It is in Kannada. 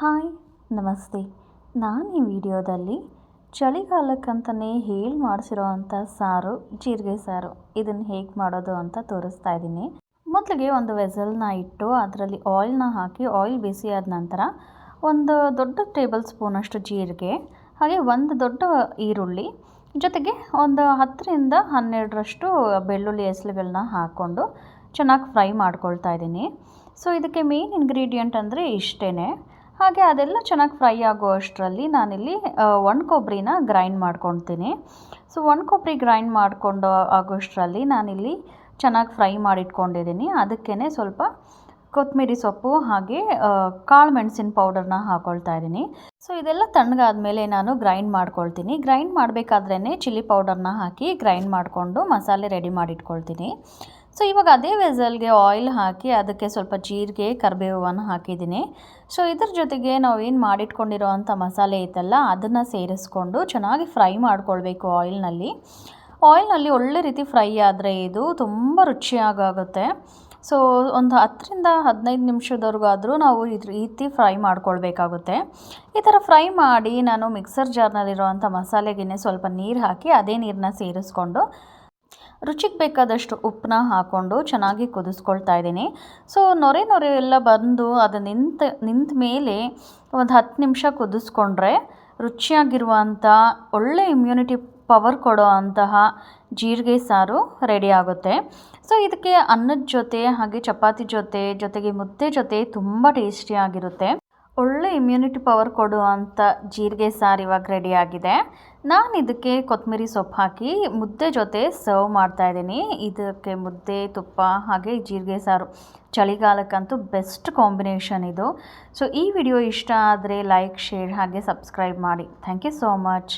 ಹಾಯ್, ನಮಸ್ತೆ. ನಾನು ಈ ವಿಡಿಯೋದಲ್ಲಿ ಚಳಿಗಾಲಕ್ಕಂತಲೇ ಹೇಳಿ ಮಾಡಿಸಿರೋ ಅಂಥ ಸಾರು, ಜೀರಿಗೆ ಸಾರು. ಇದನ್ನು ಹೇಗೆ ಮಾಡೋದು ಅಂತ ತೋರಿಸ್ತಾ ಇದ್ದೀನಿ. ಮೊದಲಿಗೆ ಒಂದು ವೆಸಲ್ನ ಇಟ್ಟು ಅದರಲ್ಲಿ ಆಯಿಲ್ನ ಹಾಕಿ ಆಯಿಲ್ ಬಿಸಿ ಆದ ನಂತರ ಒಂದು ದೊಡ್ಡ ಟೇಬಲ್ ಸ್ಪೂನಷ್ಟು ಜೀರಿಗೆ, ಹಾಗೆ ಒಂದು ದೊಡ್ಡ ಈರುಳ್ಳಿ, ಜೊತೆಗೆ ಒಂದು ಹತ್ತರಿಂದ ಹನ್ನೆರಡರಷ್ಟು ಬೆಳ್ಳುಳ್ಳಿ ಹೆಸಲುಗಳನ್ನ ಹಾಕ್ಕೊಂಡು ಚೆನ್ನಾಗಿ ಫ್ರೈ ಮಾಡ್ಕೊಳ್ತಾ ಇದ್ದೀನಿ. ಸೊ, ಇದಕ್ಕೆ ಮೇನ್ ಇಂಗ್ರೀಡಿಯೆಂಟ್ ಅಂದರೆ ಇಷ್ಟೇ ಹಾಗೆ ಅದೆಲ್ಲ ಚೆನ್ನಾಗಿ ಫ್ರೈ ಆಗೋ ಅಷ್ಟರಲ್ಲಿ ನಾನಿಲ್ಲಿ ಒಣ ಕೊಬ್ಬರಿನ ಗ್ರೈಂಡ್ ಮಾಡ್ಕೊತೀನಿ ಸೊ ಒಣ ಕೊಬ್ಬರಿ ಗ್ರೈಂಡ್ ಮಾಡಿಕೊಂಡು ಆಗೋಷ್ಟರಲ್ಲಿ ನಾನಿಲ್ಲಿ ಚೆನ್ನಾಗಿ ಫ್ರೈ ಮಾಡಿಟ್ಕೊಂಡಿದ್ದೀನಿ. ಅದಕ್ಕೇ ಸ್ವಲ್ಪ ಕೊತ್ತಂಬರಿ ಸೊಪ್ಪು ಹಾಗೆ ಕಾಳು ಮೆಣಸಿನ ಪೌಡರ್ನ ಹಾಕ್ಕೊಳ್ತಾ ಇದ್ದೀನಿ. ಸೊ, ಇದೆಲ್ಲ ತಣ್ಣಗಾದ್ಮೇಲೆ ನಾನು ಗ್ರೈಂಡ್ ಮಾಡ್ಕೊಳ್ತೀನಿ. ಗ್ರೈಂಡ್ ಮಾಡಬೇಕಾದ್ರೇ ಚಿಲ್ಲಿ ಪೌಡರ್ನ ಹಾಕಿ ಗ್ರೈಂಡ್ ಮಾಡಿಕೊಂಡು ಮಸಾಲೆ ರೆಡಿ ಮಾಡಿಟ್ಕೊಳ್ತೀನಿ. ಸೊ ಇವಾಗ ಅದೇ ವೆಸಲ್ಗೆ ಆಯಿಲ್ ಹಾಕಿ ಅದಕ್ಕೆ ಸ್ವಲ್ಪ ಜೀರಿಗೆ ಕರಿಬೇವನ್ನು ಹಾಕಿದ್ದೀನಿ. ಸೊ ಇದ್ರ ಜೊತೆಗೆ ನಾವು ಏನು ಮಾಡಿಟ್ಕೊಂಡಿರೋ ಅಂಥ ಮಸಾಲೆ ಐತಲ್ಲ, ಅದನ್ನು ಸೇರಿಸ್ಕೊಂಡು ಚೆನ್ನಾಗಿ ಫ್ರೈ ಮಾಡ್ಕೊಳ್ಬೇಕು ಆಯಿಲ್ನಲ್ಲಿ ಆಯಿಲ್ನಲ್ಲಿ ಒಳ್ಳೆ ರೀತಿ ಫ್ರೈ ಆದರೆ ಇದು ತುಂಬ ರುಚಿಯಾಗುತ್ತೆ ಸೊ ಒಂದು ಹತ್ತರಿಂದ ಹದಿನೈದು ನಿಮಿಷದವರೆಗಾದರೂ ನಾವು ಈ ರೀತಿ ಫ್ರೈ ಮಾಡ್ಕೊಳ್ಬೇಕಾಗುತ್ತೆ. ಈ ಥರ ಫ್ರೈ ಮಾಡಿ ನಾನು ಮಿಕ್ಸರ್ ಜಾರ್ನಲ್ಲಿರುವಂಥ ಮಸಾಲೆಗೆ ಸ್ವಲ್ಪ ನೀರು ಹಾಕಿ, ಅದೇ ನೀರನ್ನ ಸೇರಿಸ್ಕೊಂಡು ರುಚಿಗೆ ಬೇಕಾದಷ್ಟು ಉಪ್ಪನ್ನ ಹಾಕ್ಕೊಂಡು ಚೆನ್ನಾಗಿ ಕುದಿಸ್ಕೊಳ್ತಾ ಇದ್ದೀನಿ. ಸೊ ನೊರೆ ನೊರೆ ಎಲ್ಲ ಬಂದು ಅದು ನಿಂತ ನಿಂತ ಮೇಲೆ ಒಂದು ಹತ್ತು ನಿಮಿಷ ಕುದಿಸ್ಕೊಂಡ್ರೆ ರುಚಿಯಾಗಿರುವಂಥ ಒಳ್ಳೆ ಇಮ್ಯುನಿಟಿ ಪವರ್ ಕೊಡೋ ಅಂತಹ ಜೀರಿಗೆ ಸಾರು ರೆಡಿ ಆಗುತ್ತೆ. ಸೊ ಇದಕ್ಕೆ ಅನ್ನದ ಜೊತೆ, ಹಾಗೆ ಚಪಾತಿ ಜೊತೆ, ಜೊತೆಗೆ ಮುದ್ದೆ ಜೊತೆ ತುಂಬ ಟೇಸ್ಟಿಯಾಗಿರುತ್ತೆ ಒಳ್ಳೆ ಇಮ್ಯುನಿಟಿ ಪವರ್ ಕೊಡುವಂಥ ಜೀರಿಗೆ ಸಾರು ಇವಾಗ ರೆಡಿಯಾಗಿದೆ ನಾನು ಇದಕ್ಕೆ ಕೊತ್ತಂಬರಿ ಸೊಪ್ಪು ಹಾಕಿ ಮುದ್ದೆ ಜೊತೆ ಸರ್ವ್ ಮಾಡ್ತಾಯಿದ್ದೀನಿ ಇದಕ್ಕೆ ಮುದ್ದೆ, ತುಪ್ಪ ಹಾಗೆ ಜೀರಿಗೆ ಸಾರು. ಚಳಿಗಾಲಕ್ಕಂತೂ ಬೆಸ್ಟ್ ಕಾಂಬಿನೇಷನ್ ಇದು. ಸೊ ಈ ವಿಡಿಯೋ ಇಷ್ಟ ಆದರೆ ಲೈಕ್ ಶೇರ್ ಹಾಗೆ ಸಬ್ಸ್ಕ್ರೈಬ್ ಮಾಡಿ. Thank you so much